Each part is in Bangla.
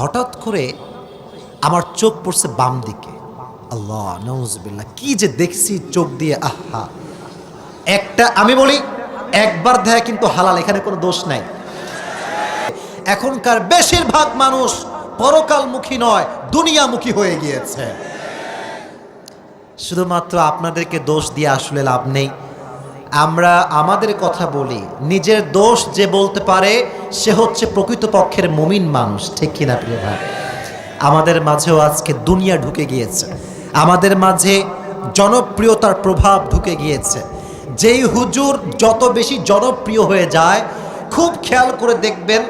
হঠাৎ করে আমার চোখ পড়ছে বাম দিকে। আল্লাহ নজবিল্লা কি যে দেখছি চোখ দিয়ে, আহা। একটা, আমি বলি, একবার দেয় কিন্তু হালাল, এখানে কোনো দোষ নাই। এখনকার বেশিরভাগ মানুষ পরকালমুখী নয়, দুনিয়ামুখী হয়ে গিয়েছে। শুধুমাত্র আপনাদেরকে দোষ দিয়ে আসলে লাভ নেই। আমরা আমাদের কথা বলি। নিজের দোষ যে বলতে পারে, সে হচ্ছে প্রকৃতপক্ষের মমিন মানুষ। ঠিক কিনা প্রিয় ভাই? আমাদের মাঝেও আজকে দুনিয়া ঢুকে গিয়েছে। আমাদের মাঝে জনপ্রিয়তার প্রভাব ঢুকে গিয়েছে। যেই হুজুর যত বেশি জনপ্রিয় হয়ে যায়, খুব খেয়াল করে দেখবেন,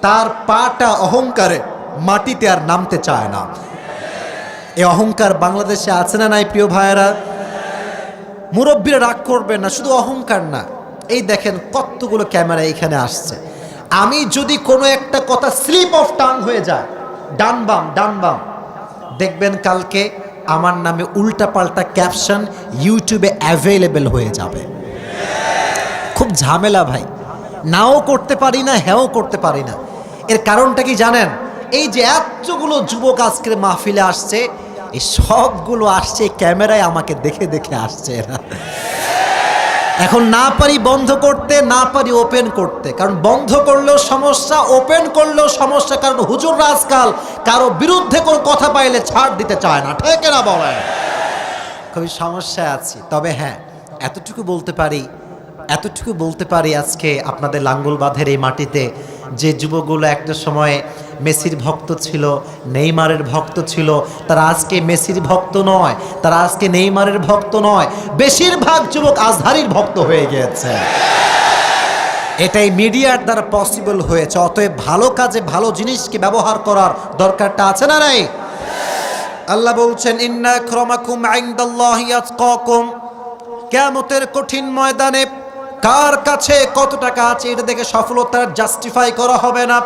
তার পাটা অহংকারে মাটিতে আর নামতে চায় না। এই অহংকার বাংলাদেশে আছে না নাই প্রিয় ভাইয়েরা? মুরব্বীরা রাগ করবেন না, শুধু অহংকার না। এই দেখেন কতগুলো ক্যামেরা এখানে আসছে। আমি যদি কোনো একটা কথা স্লিপ অফ টাং হয়ে যায়, ডান বাম ডান বাম। দেখবেন কালকে আমার নামে উল্টা পাল্টা ক্যাপশন ইউটিউবে অ্যাভেলেবেল হয়ে যাবে। খুব ঝামেলা ভাই। নাও করতে পারি না, হ্যাঁও করতে পারি না। এর কারণটা কি জানেন? এই যে এতগুলো যুবক আজকের মাহফিলে আসছে এই সবগুলো আসছে ক্যামেরায় আমাকে দেখে দেখে আসছে এরা। এখন না পারি বন্ধ করতে, না পারি ওপেন করতে। কারণ বন্ধ করলেও সমস্যা ওপেন করলেও সমস্যা। কারণ হুজুররা আজকাল কারও বিরুদ্ধে কোনো কথা পাইলে ছাড় দিতে চায় না। ঠিক না বলেন? খুবই সমস্যায় আছি। তবে হ্যাঁ এতটুকু বলতে পারি এতটুকু বলতে পারি আজকে আপনাদের লাঙ্গল বাঁধের এই মাটিতে, যে যুবকগুলো একটা সময়ে মেসির ভক্ত ছিল, নেইমারের ভক্ত ছিল, তারা আজকে মেসির ভক্ত নয়, তারা আজকে নেইমারের ভক্ত নয়, বেশিরভাগ যুবক আজহারির ভক্ত হয়ে গিয়েছে। এটাই মিডিয়ার দ্বারা পসিবল হয়েছে, অতএব ভালো কাজে ভালো জিনিসকে ব্যবহার করার দরকারটা আছে না নাই? আল্লাহ বলছেন, ইন্না ক্রমাকুম আইন্দাল্লাহি আতকাকুম। কিয়ামতের কঠিন ময়দানে কার কাছে কত টাকা আছে এটা দেখে সফলতার জাস্টিফাই করা হবে না।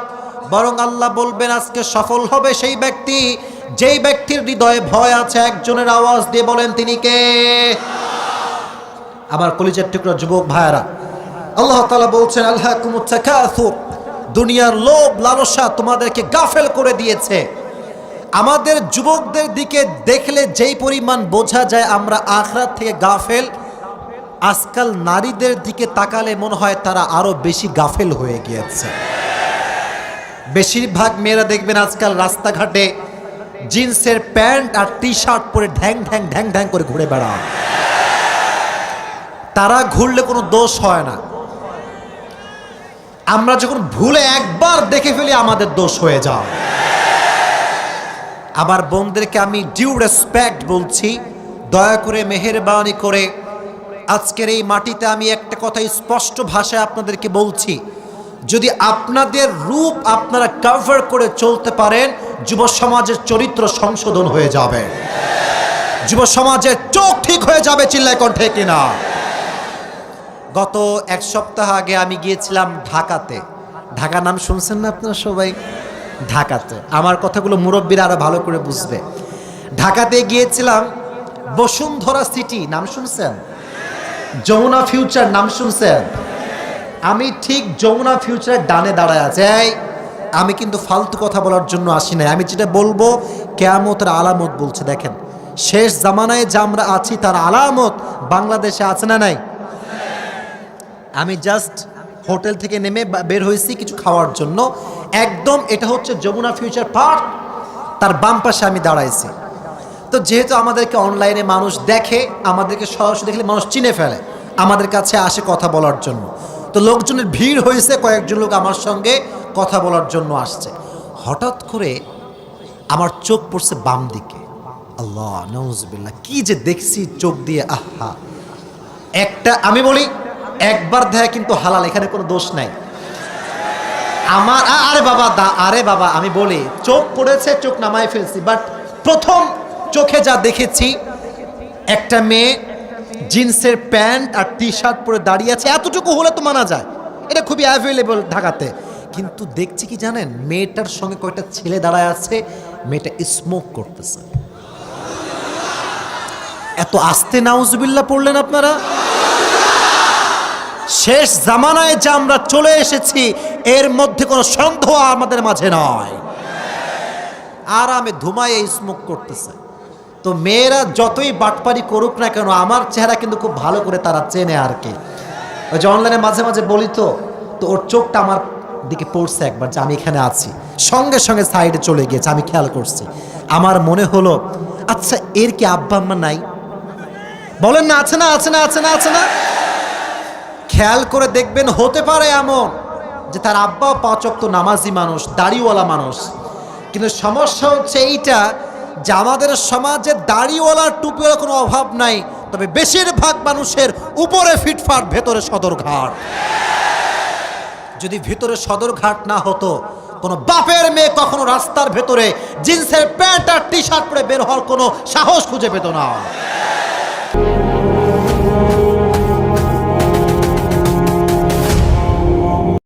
বরং আল্লাহ বলবেন, আজকে সফল হবে সেই ব্যক্তি, যেই ব্যক্তির হৃদয়ে ভয় আছে, একজনের আওয়াজ দিয়ে বলেন, তিনি কে? আমার কলিজের টুকরা, যুবক ভাইয়েরা, আল্লাহ তালা বলছেন আল্লাহ দুনিয়ার লোভ, লালসা তোমাদেরকে গাফেল করে দিয়েছে। আমাদের যুবকদের দিকে দেখলে যেই পরিমাণ বোঝা যায়, আমরা আখরাত থেকে গাফেল আজকাল নারীদের দিকে তাকালে মনে হয় তারা আরও বেশি গাফেল হয়ে গিয়েছে। বেশিরভাগ মেয়েরা দেখবেন আজকাল রাস্তাঘাটে জিন্সের প্যান্ট আর টি শার্ট পরে ঢ্যাং ঢ্যাং ঢ্যাং ঢ্যাং করে ঘুরে বেড়ায়। তারা ঘুরলে কোনো দোষ হয় না। আমরা যখন ভুলে একবার দেখে ফেলি আমাদের দোষ হয়ে যায়। আবার বোনদেরকে আমি ডিউ রেসপেক্ট বলছি, দয়া করে মেহেরবানি করে আজকের এই মাটিতে আমি একটা কথা স্পষ্ট ভাষায় আপনাদেরকে বলছি। যদি আপনাদের রূপ আপনারা কভার করে চলতে পারেন, যুব সমাজের চরিত্র সংশোধন হয়ে যাবে। যুব সমাজের চোখ ঠিক হয়ে যাবে চিল্লায় কণ্ঠে কিনা। গত এক সপ্তাহ আগে আমি গিয়েছিলাম ঢাকাতে। ঢাকা নাম শুনছেন না আপনারা সবাই? ঢাকাতে। আমার কথাগুলো মুরব্বীরা আরও ভালো করে বুঝবে। ঢাকাতে গিয়েছিলাম বসুন্ধরা সিটি নাম শুনছেন? যমুনা ফিউচার নাম শুনছেন? আমি ঠিক যমুনা ফিউচারের ডানে দাঁড়ায় আছে। আমি কিন্তু ফালতু কথা বলার জন্য আসি নাই। আমি যেটা বলব, কেয়ামতের আলামত বলছে, দেখেন। শেষ জামানায় যে আমরা আছি, তার আলামত বাংলাদেশে আছে না নাই? আমি জাস্ট হোটেল থেকে নেমে বের হয়েছি কিছু খাওয়ার জন্য। একদম এটা হচ্ছে যমুনা ফিউচার পার্ক তার বাম পাশে আমি দাঁড়াইছি। তো যেহেতু আমাদেরকে অনলাইনে মানুষ দেখে, আমাদেরকে সরাসরি দেখলে মানুষ চিনে ফেলে, আমাদের কাছে আসে কথা বলার জন্য। তো লোকজনের ভিড় হয়েছে, কয়েকজন লোক আমার সঙ্গে কথা বলার জন্য আসছে। হঠাৎ করে আমার চোখ পড়ছে বাম দিকে। আল্লাহ নজবিল্লা কি যে দেখছি চোখ দিয়ে, আহা। একটা, আমি বলি, একবার দেয় কিন্তু হালাল, এখানে কোনো দোষ নাই। আমার আরে বাবা, দা, আরে বাবা, আমি বলি, চোখ পড়েছে, চোখ নামায় ফেলছি বাট প্রথম চোখে যা দেখেছি, একটা মেয়ে জিন্সের প্যান্ট আর টি শার্ট পরে দাঁড়িয়ে আছে, এতটুকু হলে তো মানা যায়। এটা খুবই অ্যাভেলেবল ঢাকাতে। কিন্তু দেখছি কি জানেন, মেয়েটার সঙ্গে কয়েকটা ছেলে দাঁড়ায় আছে, মেয়েটা স্মোক করতেছে। এত আস্তে নাউজুবিল্লা পড়লেন আপনারা? শেষ জামানায় যে আমরা চলে এসেছি, এর মধ্যে কোনো সন্দেহ আমাদের মাঝে নয়। আরামে ধুমায় স্মোক করতেছে। তো মেয়েরা যতই বাটপারি করুক না কেন, আমার চেহারা কিন্তু খুব ভালো করে তারা চেনে আর কি। ওই যে অনলাইনে মাঝে মাঝে বলি তো তো ওর চোখটা আমার দিকে পড়ছে একবার যে আমি এখানে আছি। সঙ্গে সঙ্গে সাইডে চলে গিয়েছে, আমি খেয়াল করছি। আমার মনে হলো আচ্ছা এর কি আব্বা আম্মা নাই? বলেন না, আছে না আছে না আছে না আছে না? খেয়াল করে দেখবেন হতে পারে এমন যে তার আব্বা পাচক তো নামাজি মানুষ, দাড়িওয়ালা মানুষ। কিন্তু সমস্যা হচ্ছে এইটা যে আমাদের সমাজে দাড়িওয়ালা টুপিওয়ালা কোনো অভাব নাই, তবে বেশিরভাগ মানুষের উপরে ফিটফাট, ভেতরে সদরঘাট। যদি ভিতরে সদরঘাট না হতো, কোনো বাপের মেয়ে কখনো রাস্তার ভেতরে জিন্সের প্যান্ট আর টি শার্ট পরে বের হওয়ার কোনো সাহস খুঁজে পেত না।